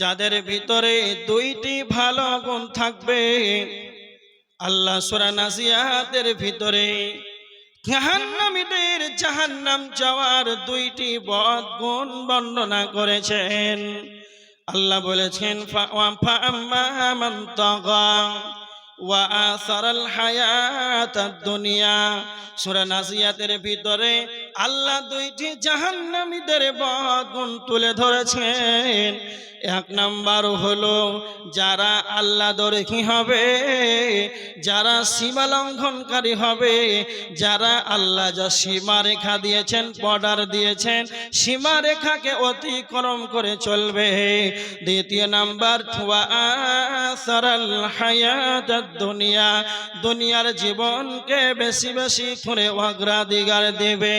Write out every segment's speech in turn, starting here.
যাদের ভিতরে দুইটি ভালো গুণ থাকবে, আল্লাহ সুরা নাসিয়াতের ভিতরে জাহান্নামীদের জাহান্নাম যাওয়ার দুইটি বদ গুণ বর্ণনা করেছেন। আল্লাহ বলেছেন দুনিয়া। সূরা নাসিয়াতের ভিতরে আল্লাহ দুইটি জাহান্নামীদের বদ গুণ তুলে ধরেছেন। এক নাম্বার হলো যারা আল্লাহ দরকি হবে, যারা সীমা লঙ্ঘনকারী হবে, যারা আল্লাহ যা সীমা রেখা দিয়েছেন, বর্ডার দিয়েছেন, সীমা রেখাকে অতিক্রম করে চলবে। দ্বিতীয় নাম্বার সরল হায়াত দুনিয়া। দুনিয়ার জীবনকে বেশি বেশি করে অগ্রাধিকার দেবে।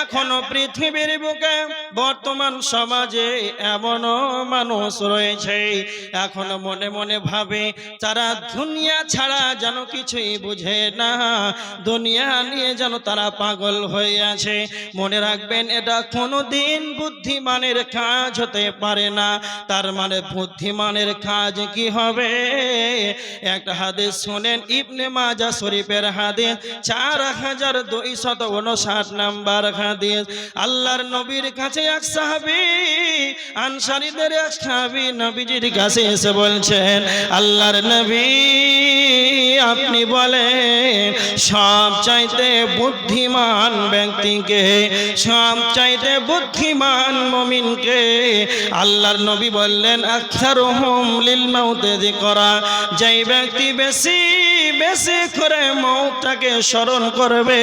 এখনও পৃথিবীর বুকে বর্তমান সমাজে এমনও মানুষ রয়েছে। এখনও মনে মনে ভাবে, তারা দুনিয়া ছাড়া যেন কিছুই বুঝে না। দুনিয়া নিয়ে যেন তারা পাগল হয়ে আছে। মনে রাখবেন, এটা কোনো দিন বুদ্ধিমানের কাজ হতে পারে না। তার মানে বুদ্ধিমানের কাজ কি হবে? একটা হাদিস শোনেন, ইবনে মাজা শরীফের হাদিস, চার হাজার দুইশত উনষাট নাম্বার হাদিস, আল্লাহর নবীর কাছে এক সাহাবি, আনসারীদের এক সাহাবি নবীজির কাছে এসে বলছেন, আল্লাহর নবী, আপনি বলেন, সব চাইতে বুদ্ধিমান ব্যক্তিকে, সব চাইতে বুদ্ধিমান মমিনকে আল্লাহর নবী বললেন আক্ষার হোম লিল মাউতে করা যেই ব্যক্তি বেশি বেশি করে মৌটাকে স্মরণ করবে,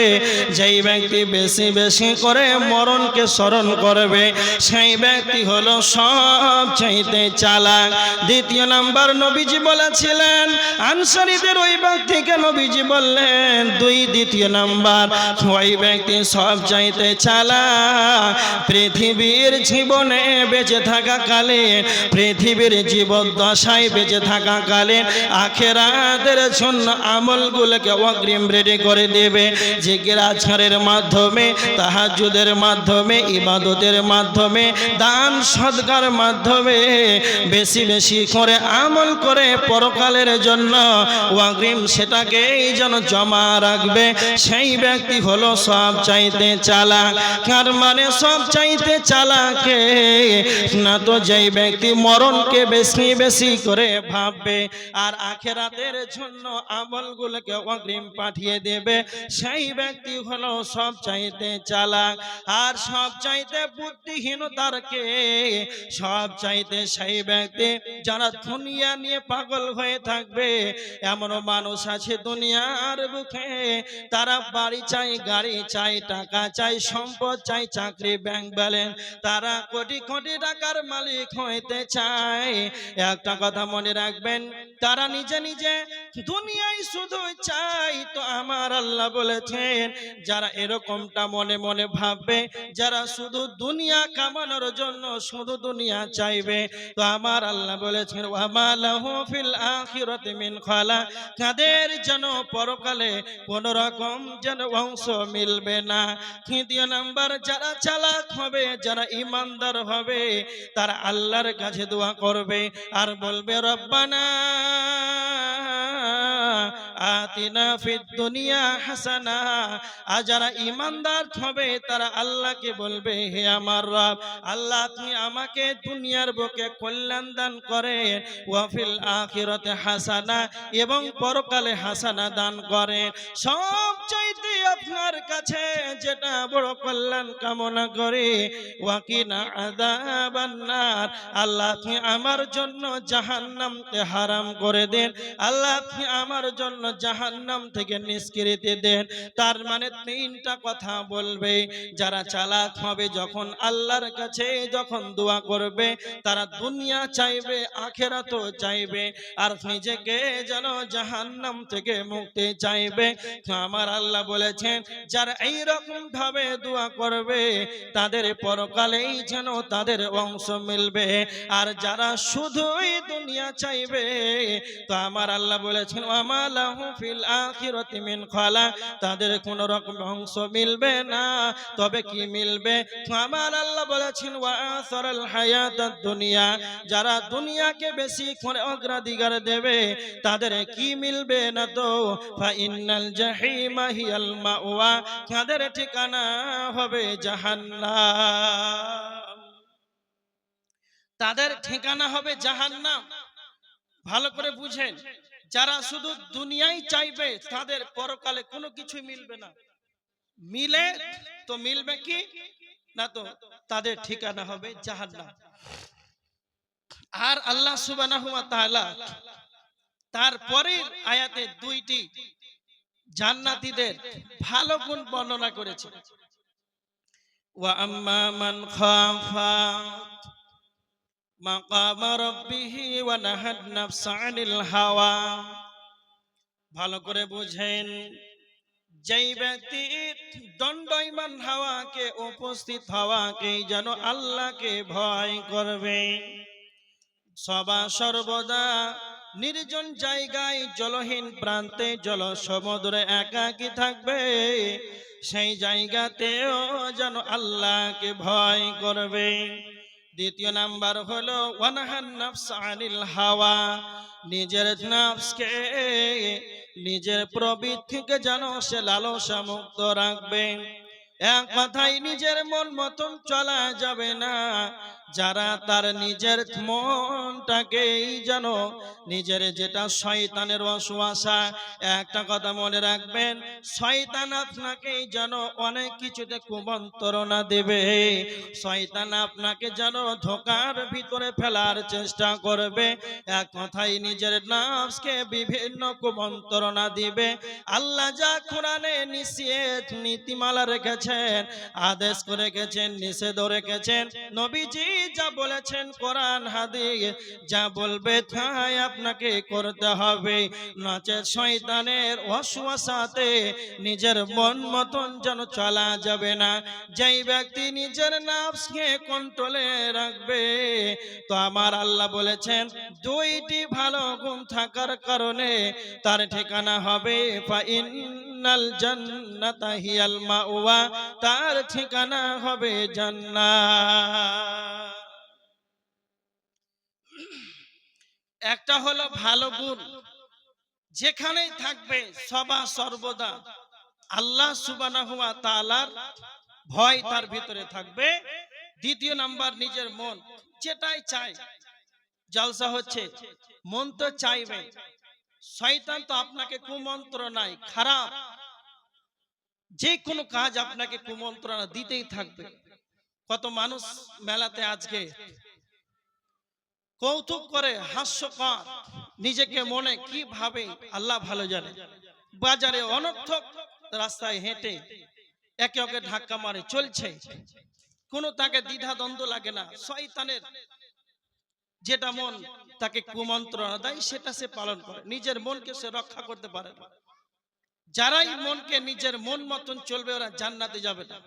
যেই ব্যক্তি বেশি বেশি করে মরণকে স্মরণ করবে, সেই ব্যক্তি হলো সব চাইতে চালাক। দ্বিতীয় নাম্বার নবীজি বলেছিলেন, আনসারীদের ওই ব্যক্তিকে নবীজি বললেন, দুই দ্বিতীয় নাম্বার, ওই ব্যক্তি সব চাইতে চালাক। পৃথিবীর জীবনে বেঁচে থাকা কালে পৃথিবীর জীবদ্দশায় বেঁচে থাকা কালে আখেরাতের জন্য আমলগুলোকে অগ্রিম রেডি করে দেবে। যে গিরাছারের মাধ্যমে তাহাজুদের মাধ্যমে, ইবাদতের মাধ্যমে, দান সৎকার মাধ্যমে বেশি বেশি করে আমল করে পরকালের জন্য অগ্রিম সেটাকেই যেন জমা রাখবে। সেই ব্যক্তি হলো সব চাইতে চালাক। কার মানে সব চাইতে চালাকে? না তো যেই ব্যক্তি মরণকে বেশি বেশি করে ভাববে। আর আখেরাতের জন্য আমলগুলোকে অগ্রিম পাঠিয়ে দেবে। সেই ব্যক্তি হলো সব চাইতে চালাক, আর সব চাইতে বুদ্ধিহীনতারকে সব চাইতে সেই ব্যক্তি যারা দুনিয়া নিয়ে পাগল হয়ে থাকবে। এমনও মানুষ আছে দুনিয়ার বুকে, তারা বাড়ি চাই, গাড়ি চাই, টাকা চাই, সম্পদ চাই, চাকরি, ব্যাংক ব্যালেন্স। তারা কোটি কোটি টাকার মালিক হইতে চায়। একটা কথা মনে রাখবেন, তারা নিজে নিজে দুনিয়ায় শুধু চাই তো আমার আল্লাহ বলেছেন, যারা এরকমটা মনে মনে ভাববে, যারা শুধু দুনিয়া কামানোর জন্য শুধু দুনিয়া চাইবে, তো আমার আল্লাহ বলেছেন কাদের যেন পরকালে কোন রকম যেন অংশ মিলবে না। তৃতীয় নাম্বার, যারা চালাক হবে, যারা ইমানদার হবে, তারা আল্লাহর কাছে দোয়া করবে আর বলবে, রব্বানা আতিনা ফিদ দুনিয়া হাসানা। আর যারা ইমানদার হবে, তারা আল্লাহকে বলবে, হে আমার রব, আল্লাহ আপনি আমাকে দুনিয়ার বুকে কল্যাণ দান করেন ওয়াফিল আখিরাতে হাসানা এবং পরকালে হাসানা দান করেন সব চাইতে আপনার কাছে যেটা বড় কল্যাণ কামনা করে, ওয়াকিনা আদাবান্নার আল্লাহ আপনি আমার জন্য জাহান্নামকে হারাম করে দেন। আল্লাহ আপনি আমার জন্য জাহান্নাম থেকে নিষ্কৃতি দেন। তার মানে তিনটা কথা বলবে। যারা চালাক হবে, যখন আল্লাহর কাছে যখন দোয়া করবে, তারা দুনিয়া চাইবে, আখেরাতও চাইবে। আর নিজেকে যেন জাহান্নাম থেকে মুক্তি চাইবে। আমার আল্লাহ বলেছেন, যারা এই রকম ভাবে দোয়া করবে, তাদের পরকালেই যেন তাদের অংশ মিলবে। আর যারা শুধুই দুনিয়া চাইবে, তো আমার আল্লাহ বলেছেন তাদের কোন রকম অংশ মিলবে না। তবে কি মিলবে? আমার আল্লাহ বলেছেন দুনিয়া। যারা দুনিয়াকে বেশি করে অগ্রাধিকার দেবে, তাদের কি মিলবে না তো? তাদের ঠিকানা হবে তাদের ঠিকানা হবে ভালো করে বুঝেন। যারা শুধু দুনিয়াই চাইবে, তাদের পরকালে কোনো কিছু মিলবে না। মিলে তো মিলবে কি? না তো তাদের ঠিকানা হবে জাহান্নাম। আর আল্লাহ সুবহানাহু ওয়া তাআলা তারপরের আয়াতে দুইটি জান্নাতীদের ভালো গুণ বর্ণনা করেছে ওয়া আম্মা মান খাফা মাকাম রাব্বিহি ওয়া নাহাদ নাফসা আনিল হাওয়া। ভালো করে বুঝেন, যেই ব্যক্তি দণ্ডইমান হাওয়াকে, উপস্থিত হওয়াকে যেন আল্লাহকে ভয় করবে। সবা সর্বদা নির্জন জায়গায় জলহীন প্রান্তে জল সমুদ্রে একাকি থাকবে, সেই জায়গাতেও যেন আল্লাহকে ভয় করবে। দ্বিতীয় নাম্বার হলো হাওয়া নিজের নাফসকে, নিজের প্রবৃত্তিকে যেন সে লালসা মুক্ত রাখবে। এক কথাই নিজের মন মতন চলা যাবে না যারা তার নিজের মনটাকেই যেন নিজের যেটা শয়তানের অসুয়াশা, একটা কথা মনে রাখবেন, শয়তান আপনাকে যেন অনেক কিছুতে কুমন্ত্রণা দেবে। শয়তান আপনাকে যেন ধোকার ভিতরে ফেলার চেষ্টা করবে। এক কথাই নিজের নাফসকে বিভিন্ন কুমন্ত্রণা দিবে। আল্লাহ যা কোরআনে নিষেধ, নীতিমালা রেখেছেন, আদেশ করে গেছেন নিষেধ রেখেছেন, নবীজি যা বলেছেন কোরআন, হাদিস, যা বলবে তাই আপনাকে করতে হবে। নাচে শয়তানের অসুয়াশাতে নিজের মন মতন যেন চলা যাবে না। যেই ব্যক্তি নিজের নাফসকে কন্ট্রোলে রাখবে, তো আমার আল্লাহ বলেছেন, দুইটি ভালো গুণ থাকার কারণে তার ঠিকানা হবে ফাইনাল জান্নাতা হিয়াল মাওয়া, তার ঠিকানা হবে জান্নাত। একটা হলো ভালো গুণ। যেখানেই থাকবে সবা সর্বদা। আল্লাহ সুবানাহু ওয়া তাআলার ভয় তার ভিতরে থাকবে। দ্বিতীয় নাম্বার, নিজের মন। যেটাই চায়। জলসা হচ্ছে, মন তো চাইবে। শয়তান তো আপনাকে কুমন্ত্র নাই, খারাপ। যে কোনো কাজ আপনাকে কুমন্ত্রণা দিতেই থাকবে। কত মানুষ মেলাতে আজকে কৌতুক করে, হাস্যকর। নিজেকে মনে কি ভাবে? আল্লাহ ভালো জানে। বাজারে অনর্থক রাস্তায় হেঁটে একে ওকে ধাক্কা মারে, চলছে। কোনো তাকে দ্বিধা দ্বন্দ্ব লাগে না। শয়তানের যেটা মন, তাকে কুমন্ত্রণা দেয়, সেটা সে পালন করে। নিজের মনকে সে রক্ষা করতে পারে না। যারাই মনকে নিজের মন মতন চলবে, ওরা জান্নাতে যাবে না।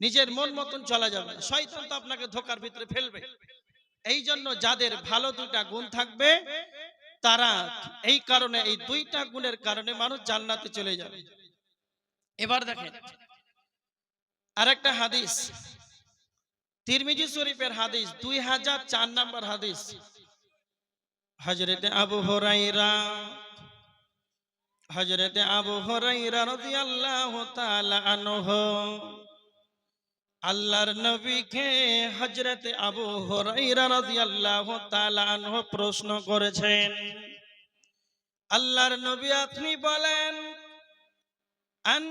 নিজের মন মতন চলা যাবে না। শয়তান তো আপনাকে ধোকার ভিতরে ফেলবে। এই জন্য যাদের ভালো দুইটা গুণ থাকবে, তারা এই কারণে, এই দুইটা গুণের কারণে মানুষ জান্নাতে চলে যাবে। এবার দেখেন, আরেকটা হাদিস, তিরমিজি শরীফের হাদিস, দুই হাজার চার নম্বর হাদিস। হজরতে আবু হরাইরা হজরতে আবু হরাইরা রাদিয়াল্লাহু তাআলা আনহু আল্লাহর নবীকে হজরতে আবু হরাইরা প্রশ্ন করেছেন, আল্লাহর নবী আপনি বলেন, আন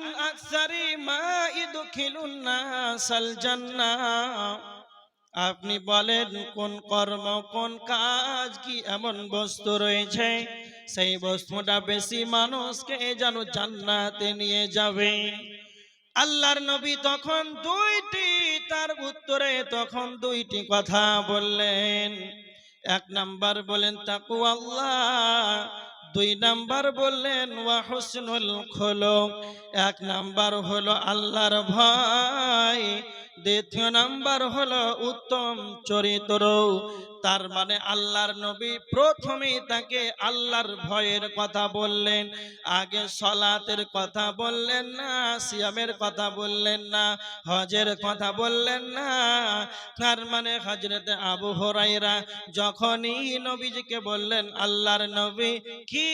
আপনি বলেন, কোন কর্ম, কোন কাজ কি এমন বস্তু রয়েছে? সেই বস্তুটা বেশি মানুষকে যেন জান্নাতে নিয়ে যাবে। আল্লাহর নবী তখন দুইটি, তার উত্তরে তখন দুইটি কথা বললেন। এক নাম্বার বলেন তাকু আল্লাহ দুই নাম্বার বললেন, ওয়া হুসনুল খোলক। এক নাম্বার হলো আল্লাহর ভয়। দ্বিতীয় নাম্বার হলো উত্তম চরিত্র। তার মানে আল্লাহর নবী প্রথমেই তাকে আল্লাহর ভয়ের কথা বললেন, আগে সলাতের কথা বললেন না, সিয়ামের কথা বললেন না, হজের কথা বললেন না। তার মানে হজরতে আবু হরাইরা যখনই নবীজিকে বললেন, আল্লাহর নবী কি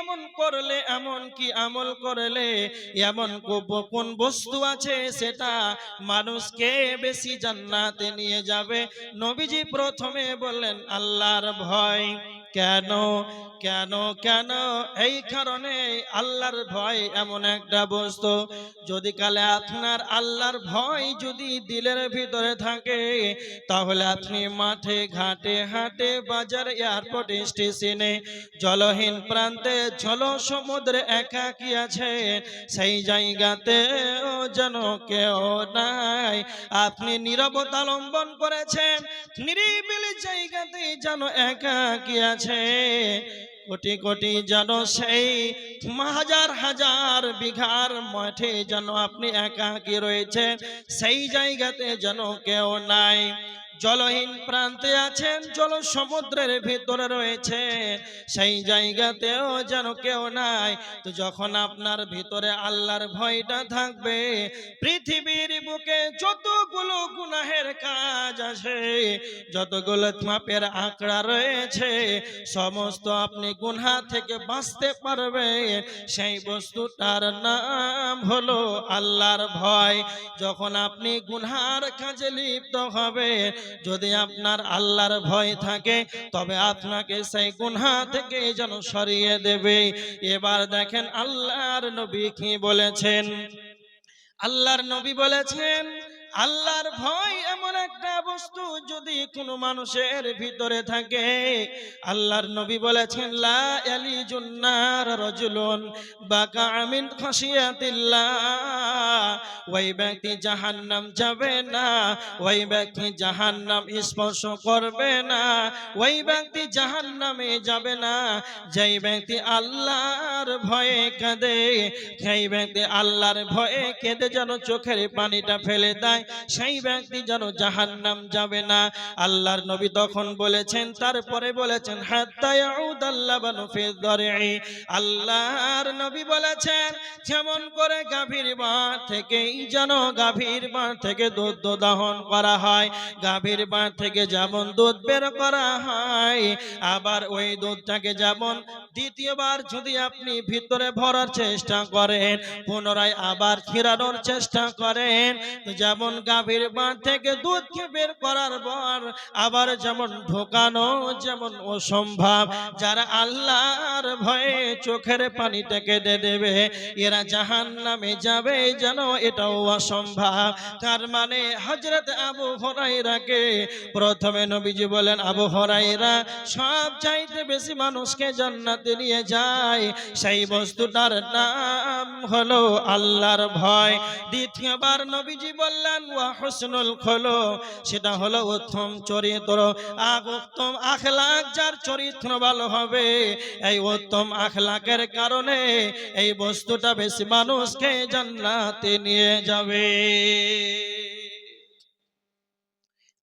এমন করলে, এমন কি আমল করলে, এমন কোন বস্তু আছে সেটা মানুষকে বেশি জান্নাতে নিয়ে যাবে? নবীজি প্রথমে বললেন আল্লাহর ভয়। কেন কেন কেন? এই কারণে আল্লাহর ভয় এমন একটা বস্তু। যদি কালে আপনার আল্লাহর ভয় যদি দিলের ভিতরে থাকে, তাহলে আপনি মাঠে ঘাটে হাটে বাজার এয়ারপোর্ট স্টেশনে জলহীন প্রান্তে জল সমুদ্রে একাকি আছে। সেই জায়গাতে যেন কেউ নাই। আপনি নিরবতা লম্বন করেছেন, নিরিবিলি জায়গাতে যেন একাকি আছে। কোটি কোটি যেন সেই হাজার হাজার বিঘার মাঠে যেন আপনি একাকি রয়েছে সেই জায়গাতে যেন কেউ নাই। জলহীন প্রান্তে আছেন, জল সমুদ্রের ভিতরে রয়েছে। সেই জায়গাতেও যেন কেউ নাই। তো যখন আপনার ভিতরে আল্লাহর ভয়টা থাকবে, পৃথিবীর বুকে যতগুলো গুনাহের কাজ আছে, যতগুলো মাপের আঁকড়া রয়েছে, সমস্ত আপনি গুনহা থেকে বাঁচতে পারবেন। সেই বস্তুটার নাম হলো আল্লাহর ভয়। যখন আপনি গুনহার কাজে লিপ্ত হবে যদি আপনার আল্লাহর ভয় থাকে, তবে আপনাকে সেই গুনহা থেকে যেন সরিয়ে দেবে। এবার দেখেন আল্লাহর নবী কি বলেছেন? আল্লাহর নবী বলেছেন, আল্লাহর ভয় এমন একটা বস্তু যদি কোনো মানুষের ভিতরে থাকে, আল্লাহর নবী বলেছেন, লা ইয়ালিজুন নার রাজুলুন বাকা মিন খাশিয়াতিল্লাহ। ওই ব্যক্তি জাহান্নাম যাবে না, ওই ব্যক্তি জাহান্নাম স্পর্শ করবে না, ওই ব্যক্তি জাহান্নামে যাবে না। যেই ব্যক্তি আল্লাহর ভয়ে কাঁদে, সেই ব্যক্তি আল্লাহর ভয়ে কেঁদে যেন চোখের পানিটা ফেলে দেয়, সেই ব্যক্তি যেন জাহান্নাম যাবে না। আল্লাহর নবী তখন বলেছেন, তারপরে বলেছেন আল্লাহর নবী বলেছেন, যেমন করে গাভীর বাঁ থেকেই যেন গাভীর বাঁ থেকে দুধ দহন করা হয়। গাভীর বাঁ থেকে যেমন দুধ বের করা হয়, আবার ওই দুধটাকে যেমন দ্বিতীয়বার যদি আপনি ভিতরে ভরার চেষ্টা করেন, পুনরায় আবার খিরানোর চেষ্টা করেন যেমন গাভীর বাঁ থেকে দুধকে বের করার পর আবার যেমন ঢোকানো যেমন অসম্ভব। যারা আল্লাহর ভয়ে চোখের পানিটাকে দে দেবে, এরা জাহান নামে যাবে যেন এটাও অসম্ভব। তার মানে হজরত আবু হরাইরাকে প্রথমে নবীজি বলেন, আবু হরাইরা সব চাইতে বেশি মানুষকে জান্নাতে নিয়ে যায়। সেই বস্তুটার নাম হলো আল্লাহর ভয়। দ্বিতীয়বার নবীজি বললেন, ওয়া হুসনুল খোলো, সেটা হলো উত্তম চরিত্র। আগ উত্তম আখলাক যার চরিত্র ভালো হবে, এই উত্তম আখলাকের কারণে এই বস্তুটা বেশি মানুষকে জান্নাতে নিয়ে যাবে।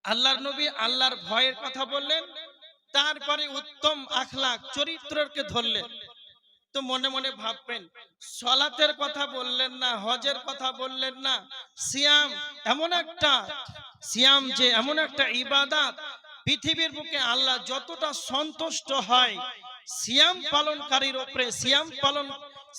আল্লাহর নবী আল্লাহর ভয়ের কথা বললেন, তারপরে উত্তম আখলাক চরিত্রকে ধরলেন। তো মনে মনে ভাববেন, সলাতের কথা বললেন না, হজের কথা বললেন না, সিয়াম এমন একটা, সিয়াম যে এমন একটা ইবাদাত পৃথিবীর বুকে আল্লাহ যতটা সন্তুষ্ট হয়, সিয়াম পালনকারীর ওপরে সিয়াম পালন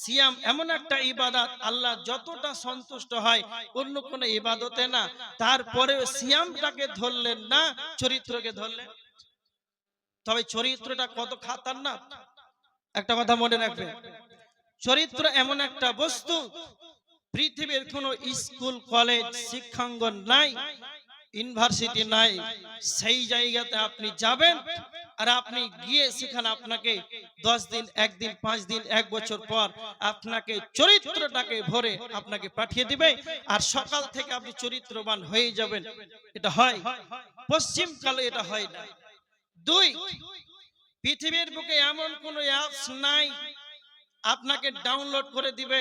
সিয়াম এমন একটা ইবাদত, আল্লাহ যতটা সন্তুষ্ট হয়, অন্য কোনো ইবাদতে না। তারপরে সিয়ামটাকে ধরলেন না, চরিত্রকে ধরলেন। তবে চরিত্রটা কত খাতার না একটা কথা মনে রাখবে। চরিত্র এমন একটা বস্তু, পৃথিবীর কোনো স্কুল, কলেজ, শিক্ষাঙ্গন নাই, ইউনিভার্সিটি নাই, সেই জায়গাতে আপনি যাবেন আর আপনি গিয়ে সেখানে আপনাকে দশ দিন, একদিন, পাঁচ দিন, এক বছর পর আপনাকে চরিত্রটাকে ভরে আপনাকে পাঠিয়ে দিবে। আর সকাল থেকে আপনি চরিত্রবান হয়ে যাবেন। এটা হয়। পশ্চিমকালে এটা হয় না। দুই, পৃথিবীর বুকে এমন কোন অ্যাপস নাই আপনাকে ডাউনলোড করে দিবে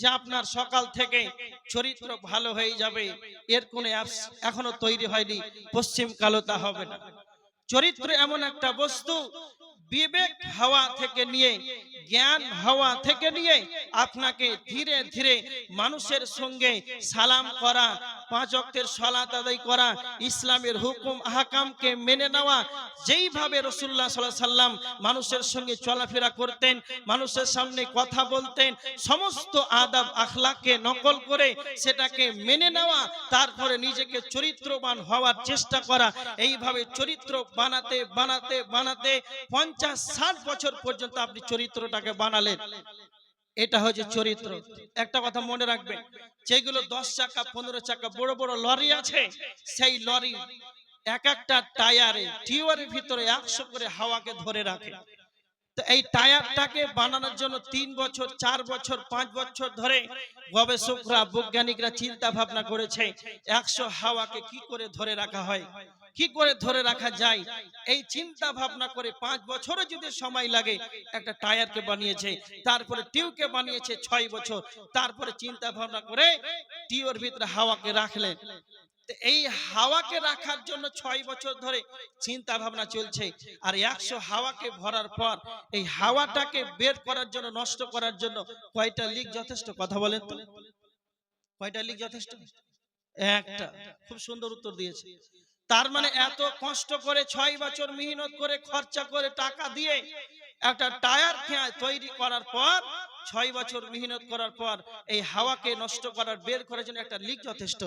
যে আপনার সকাল থেকে চরিত্র ভালো হয়ে যাবে। এর কোন অ্যাপস এখনও তৈরি হয়নি। পশ্চিম কালো তা হবে না। চরিত্র এমন একটা বস্তু বিবেক হাওয়া থেকে নিয়ে, জ্ঞান হাওয়া থেকে নিয়ে আপনাকে ধীরে ধীরে মানুষের সঙ্গে সালাম করা, পাঁচ অক্টের সলাত আদায় করা, ইসলামের হুকুম, আহকামকে মেনে নেওয়া, যেইভাবে রসুল্লাহ সাল্লাহ সাল্লাম মানুষের সঙ্গে চলাফেরা করতেন, মানুষের সামনে কথা বলতেন, সমস্ত আদাব আখলাককে নকল করে সেটাকে মেনে নেওয়া, তারপরে নিজেকে চরিত্রবান হওয়ার চেষ্টা করা, এইভাবে চরিত্র বানাতে বানাতে বানাতে পঞ্চাশ ষাট বছর পর্যন্ত আপনি চরিত্রটাকে বানালেন। এটা হচ্ছে চরিত্র। একটা কথা মনে রাখবেন, যেগুলো দশ চাকা, পনেরো চাকা, বড় বড় লরি আছে, সেই লরি এক একটা টায়ারে, টিউবের ভিতরে একশো করে হাওয়াকে ধরে রাখে। তো এই টায়ারটাকে বানানোর জন্য তিন বছর, চার বছর, পাঁচ বছর ধরে গবেষকরা, বৈজ্ঞানিকরা চিন্তা ভাবনা করেছে, একশো হাওয়াকে কি করে ধরে রাখা হয়? কি করে ধরে রাখা যায়? এই চিন্তা ভাবনা করে পাঁচ বছরও যদি সময় লাগে, একটা টায়ারকে বানিয়েছে, তারপরে টিউকে বানিয়েছে ছয় বছর, তারপরে চিন্তা ভাবনা করে টিউর ভিতরে হাওয়াকে রাখলেন। এই হাওয়াকে রাখার জন্য ছয় বছর ধরে চিন্তা ভাবনা চলছে। আর একশো হাওয়াকে ভরার পর এই হাওয়াটাকে বের করার জন্য, নষ্ট করার জন্য কয়টা লিক যথেষ্ট? কথা বলেন তো। কয়টা লিক যথেষ্ট? একটা। খুব সুন্দর উত্তর দিয়েছে। তার মানে এত কষ্ট করে ছয় বছর মেহনত করে খরচা করে টাকা দিয়ে একটা টায়ার তৈরি করার পর ছয় বছর মেহনত করার পর এই হাওয়াকে নষ্ট করার, বের করার জন্য একটা লিক যথেষ্ট।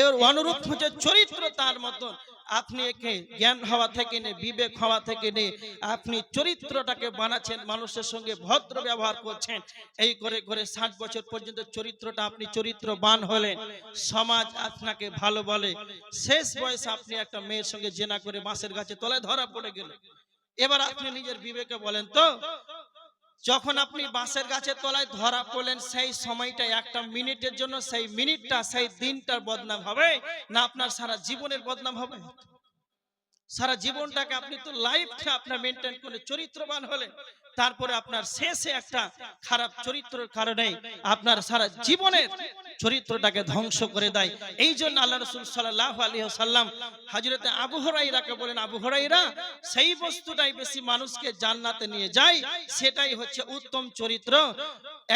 এর অনুরূপ হচ্ছে চরিত্র তার মতন। আপনি একে জ্ঞান হওয়া থেকে নে, বিবেক হওয়া থেকে নে, আপনি চরিত্রটাকে বানাচ্ছেন, মানুষের সঙ্গে ভদ্র ব্যবহার করছেন। এই করে করে ষাট বছর পর্যন্ত চরিত্রটা আপনি চরিত্রবান হলেন। সমাজ আপনাকে ভালো বলে। শেষ বয়সে আপনি একটা মেয়ের সঙ্গে জেনা করে বাঁশের গাছে তলায় ধরা পড়ে গেলেন। এবার আপনি নিজের বিবেকে বলেন তো যখন আপনি বাঁশের গাছের তলায় ধরা পড়লেন, সেই সময়টা একটা মিনিটের জন্য, সেই মিনিটটা, সেই দিনটার বদনাম হবে না আপনার সারা জীবনের বদনাম হবে? সারা জীবনটাকে আপনি তো লাইফটা আপনার মেনটেন করে চরিত্রবান হলে তারপরে আপনার শেষে একটা খারাপ চরিত্রের কারণে আপনার সারা জীবনের চরিত্রটাকে ধ্বংস করে দেয়। এই জন্য আল্লাহ রসুল সাল্লাহ আলী সাল্লাম হাজরতে আবু বলেন, আবু সেই বস্তুটাই বেশি মানুষকে জান্নাতে নিয়ে যায়, সেটাই হচ্ছে উত্তম চরিত্র।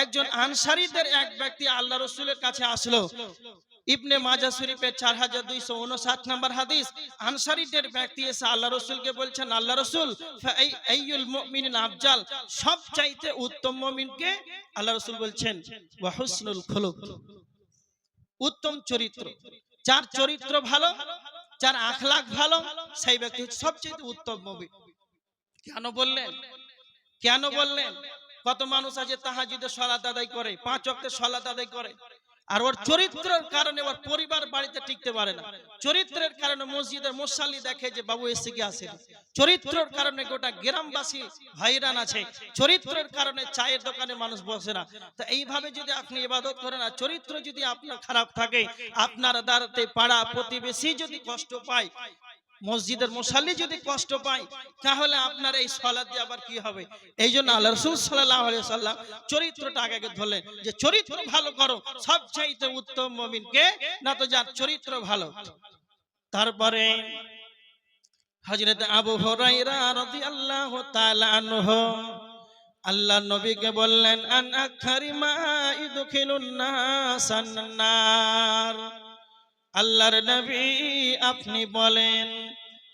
একজন আনসারীদের এক ব্যক্তি আল্লাহ রসুলের কাছে আসলো ইবনে মাজা শরীফের চার হাজার দুইশো উনষাট নম্বর হাদিস, আনসারীদের ব্যক্তি এসে আল্লাহ রসুলকে বলছেন, আল্লাহ রসুল আফজাল সব চাইতে উত্তম মুমিনকে আল্লাহ রসুল বলছেন ওয়াহুসনুল খুলুক। উত্তম চরিত্র। যার চরিত্র ভালো, যার আখলাক ভালো, সেই ব্যক্তি হচ্ছে সবচেয়ে উত্তম মুমিন। কেন বললেন? কেন বললেন? কত মানুষ আছে তাহাজুদে সলাত আদায় করে, পাঁচ অক্টে সলাত আদায় করে। আর ওর চরিত্রের কারণে ওর পরিবার বাড়িতে টিকতে পারে না। চরিত্রের কারণে মসজিদের মশালি দেখে যে বাবু এসে কি আসে চরিত্রের কারণে গোটা গ্রামবাসী ভাইরান আছে। চরিত্রের কারণে চায়ের দোকানে মানুষ বসে না। তো এইভাবে যদি আপনি ইবাদত করেন আর চরিত্র যদি আপনার খারাপ থাকে, আপনার দ্বারাতে পাড়া প্রতিবেশী যদি কষ্ট পায় মসজিদের মশালি যদি কষ্ট পায়, তাহলে আপনার এই সলাদ দিয়ে আবার কি হবে? এই জন্য আল্লাহ রসুল সাল্লাহ সাল্লাম চরিত্রটা আগে ধরলেন যে, চরিত্র ভালো করো সব চাইতে উত্তম মমিনকে না তো যার চরিত্র ভালো। তারপরে হজরত আবু হরাইরা রাদিয়াল্লাহু তাআলা আনহু আল্লাহ নবীকে বললেন, আন আখারি মা ইদখিলুন নাসান নার আল্লাহর নবী আপনি বলেন।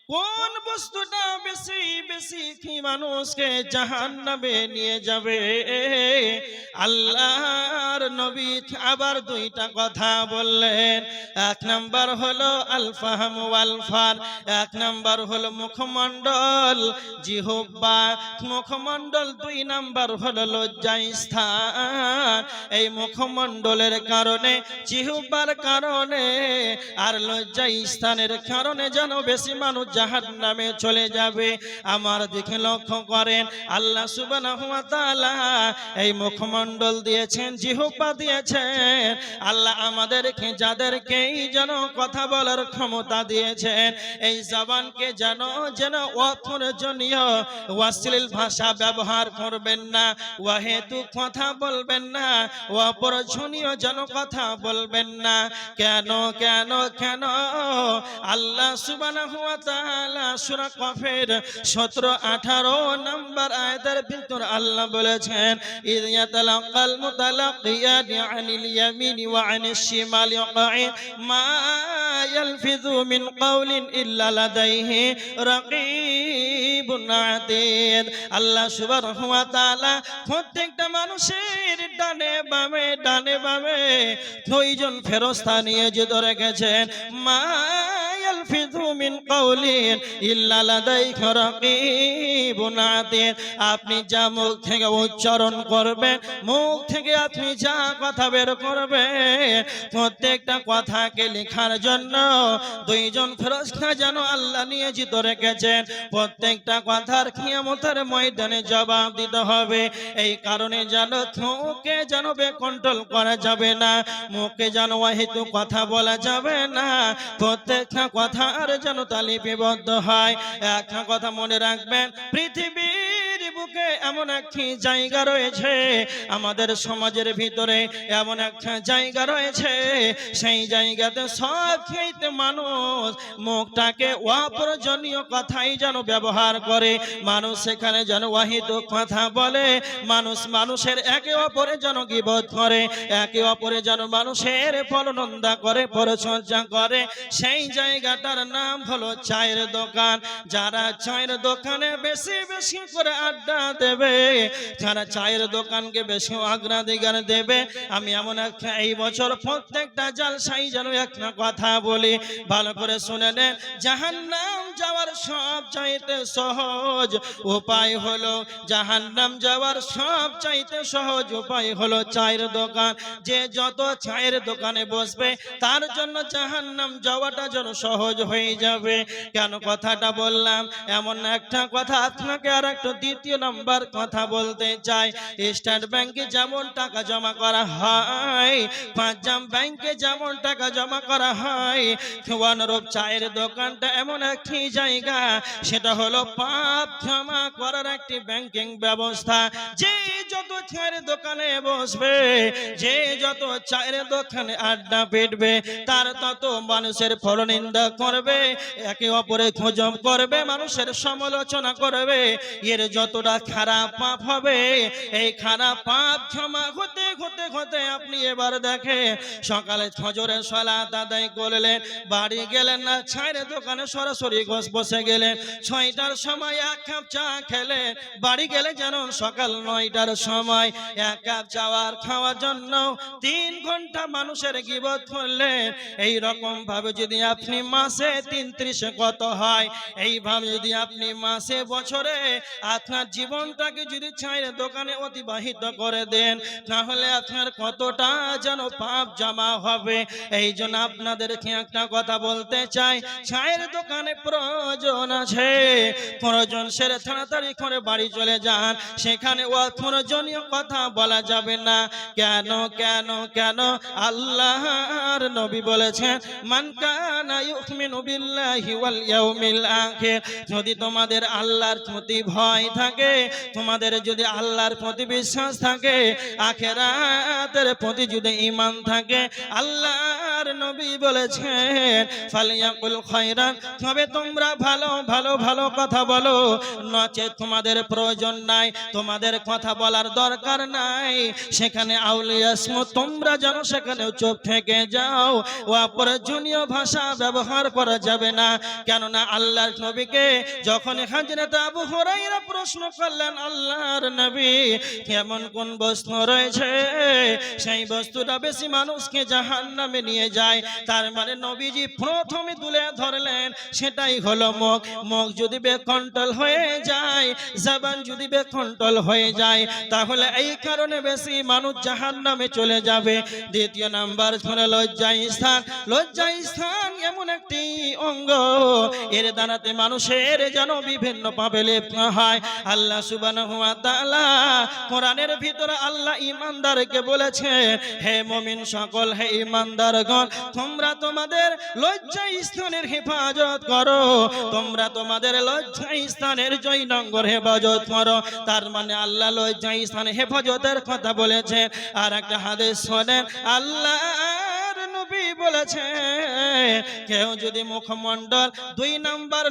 কোন বস্তুটা বেশি বেশি কি মানুষকে জাহান নামে নিয়ে যাবে? আল্লাহর নবী আবার দুইটা কথা বললেন। এক নাম্বার হলো আলফাহাম আলফার এক নাম্বার হলো মুখমণ্ডল জিহুব্বা মুখমণ্ডল দুই নাম্বার হলো লজ্জা স্থান। এই মুখমণ্ডলের কারণে জিহুব্বার কারণে আর লজ্জা স্থানের কারণে যেন বেশি মানুষ জাহান নামে চলে যাবে। আমার দিকে লক্ষ্য করেন, আল্লাহ সুবাহ এই মুখমণ্ডল দিয়েছেন জিহু জিহ্বা দিয়েছেন। আল্লাহ আমাদেরকে, যাদেরকেই যেন কথা বলার ক্ষমতা দিয়েছেন, এই জবানকে যেন যেন অপ্রয়োজনীয় অশ্লীল ভাষা ব্যবহার করবেন না ওয়াহেতু কথা বলবেন না, অপ্রয়োজনীয় যেন কথা বলবেন না। কেন কেন কেন? আল্লাহ সুবহানাহু ওয়া তাআলা সূরা কফের 17 18 নাম্বার আয়াতের ভিতর আল্লাহ প্রত্যেকটা মানুষের ডানে বামে ডানে বামে দুইজন ফেরেশতা নিয়োজিত রেখেছেন, মা ইয়ালফিযু মিন কাওলিন ইল্লা লাদাইহি রাকীবুন আতীদ আপনি যা মুখ থেকে উচ্চারণ করবেন, মুখ থেকে আপনি যা কথা বের করবেন, প্রত্যেকটা কথাকে লেখার জন্য দুইজন ফেরেশতা যেন আল্লাহ নিয়োজিত রেখেছেন। প্রত্যেকটা কথার কিয়ামতের ময়দানে জবাব দিতে হবে। এই কারণে যেন মুখে যেন বে কন্ট্রোল করা যাবে না মুখে যেন অহেতু কথা বলা যাবে না, প্রত্যেকটা কথার যেন তালিপিবদ্ধ হয়। একটা কথা মনে রাখবেন পৃথিবীর বুকে এমন একটি জায়গা রয়েছে, আমাদের সমাজের ভিতরে এমন একটা জায়গা রয়েছে, সেই জায়গাতে সব খেতে মানুষ মুখটাকে অপ্রয়োজনীয় কথাই যেন ব্যবহার করে, মানুষ সেখানে যেন ওয়াহিদ কথা বলে, মানুষ মানুষের একে অপরে যেন গিবত করে, একে অপরে যেন মানুষের পরনন্দা করে পরচর্চা করে, সেই জায়গাটার নাম হলো চায়ের দোকান, যারা চায়ের দোকানে বেশি বেশি করে আড্ডা দেবে, যারা চায়ের দোকানকে বেশি অগ্রাধিকার দেবে, আমি এমন একটা এই বছর প্রত্যেকটা জালসাই যেন একটা কথা বলি। ভালো করে শুনে নেন জাহান নাম যাওয়ার সব চাইতে সহজ উপায় হলো জাহান নাম যাওয়ার সব চাইতে সহজ উপায় হলো চায়ের দোকান। যে যত চায়ের দোকানে বসবে, তার জন্য জাহান নাম যাওয়াটা যেন সহজ হয়ে যাবে। কেন কথাটা বললাম? এমন একটা কথা আপনাকে আর একটা দ্বিতীয় নাম্বার কথা বলতে চাই। স্টেট ব্যাংকে যেমন টাকা জমা করা হয় পাঁচজাম ব্যাংকে যেমন টাকা জমা করা হয় অনুরূপ চায়ের দোকানটা এমন একটি জায়গা, সেটা হলো পাপ ক্ষমা করার একটি ব্যাংকিং ব্যবস্থা। যে যত চায়ের দোকানে বসবে, যে যত চায়ের দোকানে আড্ডা পেটবে, তার তত মানুষের ফলনিন্দা করবে, একে অপরে খোঁজম করবে, মানুষের সমালোচনা করবে। এর যতটা খারাপ পাপ হবে। এই খারাপ পাপ ক্ষমা হতে হতে হতে আপনি এবার দেখে, সকালে ফজরে সলা আদায় করলেন, বাড়ি গেলেন না, ছাইরে দোকানে সরাসরি গোস বসে গেলেন, ছয়টার সময় এক কাপ চা খেলেন, বাড়ি গেলে যেন সকাল নয়টার সময় এক কাপ চাওয়ার খাওয়ার জন্য তিন ঘণ্টা মানুষের গিবত করলেন। এই রকম ভাবে যদি আপনি মাসে তিন ত্রিশে কত হয়, এইভাবে যদি আপনি মাসে বছরে আপনার জীবনটাকে যদি ছাইরে দোকানে অতিবাহিত করে দেন, তাহলে আপনার কতটা যেন পাপ জমা হবে। এই জন্য আপনাদেরকে একটা কথা বলতে চাই, চায়ের দোকানে প্রয়োজন আছে। প্রয়োজন সেরে তাড়াতাড়ি করে বাড়ি চলে যান, সেখানে অপ্রয়োজনীয় কথা বলা যাবে না। কেন কেন কেন? আল্লাহর নবী বলেছেন, মান কানা ইউমিনু বিল্লাহি ওয়াল ইয়াউমিল আখির। যদি তোমাদের আল্লাহর প্রতি ভয় থাকে তোমাদের যদি আল্লাহর প্রতি বিশ্বাস থাকে আখেরাতের প্রতি যদি ইমান থাকে আল্লাহর নবী বলেছেন, ফালিয়াকুল খায়রান। তবে তোমরা ভালো ভালো ভালো কথা বলো। নচে তোমাদের প্রয়োজন নাই, তোমাদের কথা বলার দরকার নাই। সেখানে আউলিয়াসমু তোমরা যেন সেখানে চুপ থেকে যাও। ও অপ্রয়োজনীয় ভাষা ব্যবহার করা যাবে না। কেননা আল্লাহর নবীকে যখন হাজরত আবু হুরাইরা প্রশ্ন করলেন, আল্লাহর নবী, কেমন কোন বস্তু রয়েছে? সেই বস্তুটা বেশি মানুষকে জাহান্নামে নিয়ে যায়, তার মানে নবীজি প্রথমে তুলে ধরলেন, সেটাই হলো মুখ। মুখ যদি বেকন্ট্রোল হয়ে যায়, জবান যদি বেকন্ট্রোল হয়ে যায়, তাহলে এই কারণে বেশি মানুষ জাহান নামে চলে যাবে। দ্বিতীয় নাম্বার হলো লজ্জা স্থান। লজ্জা স্থান এমন একটি অঙ্গ, এর দ্বারাতে মানুষের যেন বিভিন্ন পাবে লিপ্ত হয়। আল্লাহ সুবহানাহু ওয়া তাআলা কোরআনের ভিতরে আল্লাহ ইমানদারকে বলেছে, হে মুমিন সকল, হে ইমানদার ইমানদারগণ তোমরা তোমাদের লজ্জা স্থানের হেফাজত করো। তোমরা তোমাদের লজ্জা স্থানের জয় নঙ্গর হেফাজত করো। তার মানে আল্লাহ লজ্জা স্থানের হেফাজতের কথা বলেছে। আর একটা হাদেশ শোনেন আল্লাহর নবী বলেছে কেউ যদি দুই নাম্বার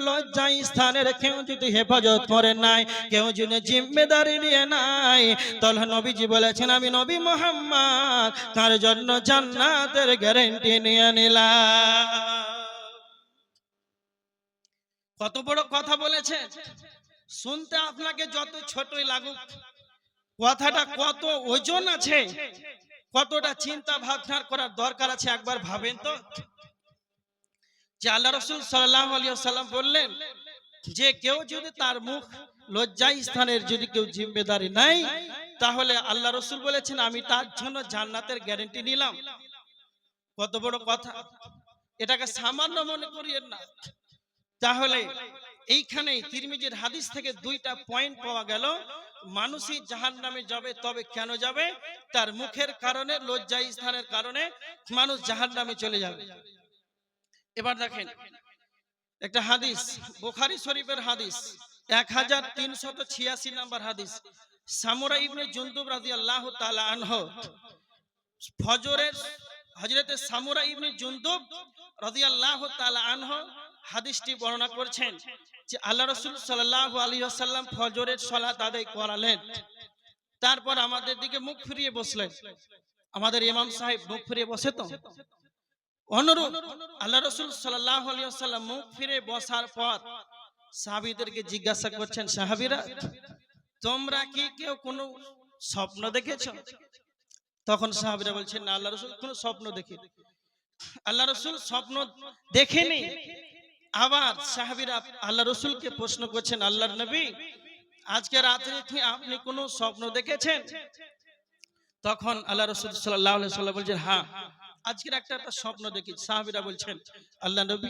স্থানের, কেউ যদি হেফাজত করে নাই, কেউ যদি জিম্মেদারি নিয়ে নাই, তাহলে নবীজি বলেছেন, আমি নবী মোহাম্মদ তার জন্য জান্নাতের গ্যারেন্টি নিয়ে নিলাম। কত বড় কথা বলেছে শুনতে আপনাকে যত ছোটই লাগুক, কথাটা কত ওজন আছে কতটা চিন্তা ভাবনা করার দরকার আছে একবার ভাবেন তো? যে আল্লাহ রসুল সাল্লাহ সাল্লাম বললেন যে কেউ যদি তার মুখ লজ্জা স্থানের যদি কেউ জিম্মেদারি নাই তাহলে আল্লাহ রসুল বলেছেন, আমি তার জন্য জান্নাতের গ্যারেন্টি নিলাম। কত বড় কথা। এটাকে সামান্য মনে করিয়েন না। তাহলে এইখানে তিরমিজির হাদিস থেকে দুইটা পয়েন্ট পাওয়া গেল। মানুষই জাহান নামে যাবে, তবে কেন যাবে? তার মুখের কারণে লজ্জা স্থানের কারণে মানুষ জাহান নামে চলে যাবে। এবার দেখেন, একটা হাদিস, বুখারি শরীফের হাদিস, এক হাজার তিনশত ছিয়াশি নাম্বার হাদিস। সামুরা ইবনে জুন্দুব রাজি আল্লাহ তালা আনহ, ফজরের হজরতে সামুরা ইবনে জুন্দুব রাজি আল্লাহ তালা আনহ হাদিসটি বর্ণনা করছেন যে আল্লাহ রসুল সাল্লাহ আলী আসাল্লাম ফজরের সলাত আদায় করালেন। তারপর আমাদের দিকে মুখ ফিরিয়ে বসলেন। আমাদের ইমাম সাহেব মুখ ফিরিয়ে বসে তো? অনুরূপ আল্লাহ রসুল সাল্লাহ আলী আসাল্লাম মুখ ফিরে বসার পর সাহাবিদেরকে জিজ্ঞাসা করছেন, সাহাবিরা, তোমরা কি কেউ কোনো স্বপ্ন দেখেছ? তখন সাহাবিরা বলছেন, না, আল্লাহ রসুল কোনো স্বপ্ন দেখে আল্লাহ রসুল স্বপ্ন দেখেনি। আবার সাহাবিরা আল্লাহ রসুলকে প্রশ্ন করছেন, আল্লাহর নবী, আজকে রাত্রে কি আপনি কোনো স্বপ্ন দেখেছেন? তখন আল্লাহ রসুল সাল্লাহ বলছেন হ্যাঁ আজকের একটা একটা স্বপ্ন দেখি সাহাবিরা বলছেন আল্লাহ নবী